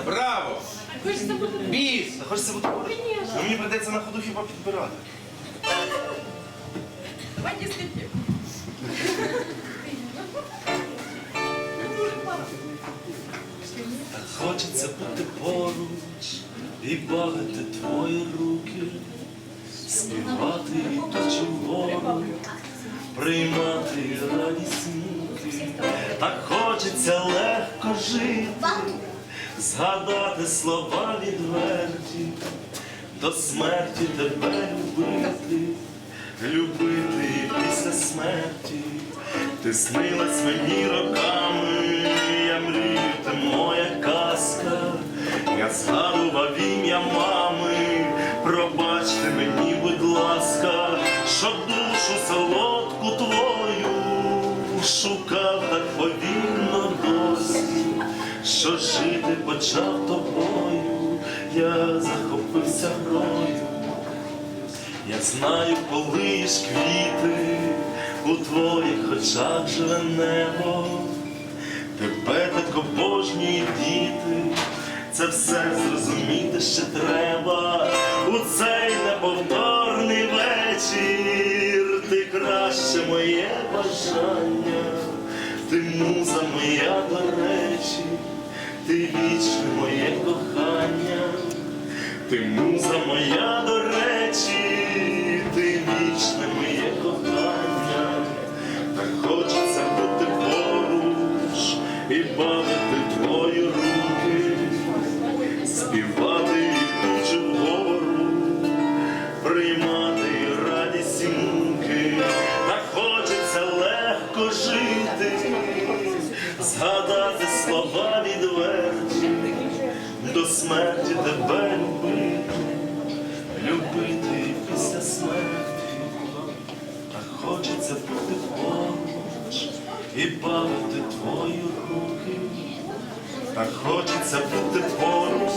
Браво! Хочеться бути Біс! Хочеться бути? Конечно. Ну мені прийдеться на ходу хіба підбирати. Давай дискотеку. Так хочеться бути поруч і бавити твої руки, співати і тучу приймати радість. Так хочеться легко жити, згадати слова відверті, до смерті тебе любити, любити після смерті. Ти снилась мені роками, я мрію, ти моя казка, я згадував ім'я мами, пробачте мені, будь ласка, що душу солодку твою що жити почав тобою, я захопився грою. Я знаю, коли ж квіти у твоїх очах живе небо, тебе так обожнюють діти, це все зрозуміти ще треба у цей неповторний вечір. Ти краще моє бажання, ти муза моя до речі, ти вічне моє кохання. Ти муза моя до речі, ти вічне моє кохання, так хочеться бути поруч і бавити твої руки, співати слова відверті до смерті тебе любити, любити після смерті, а хочеться бути поруч і бавити твої руки, так хочеться бути поруч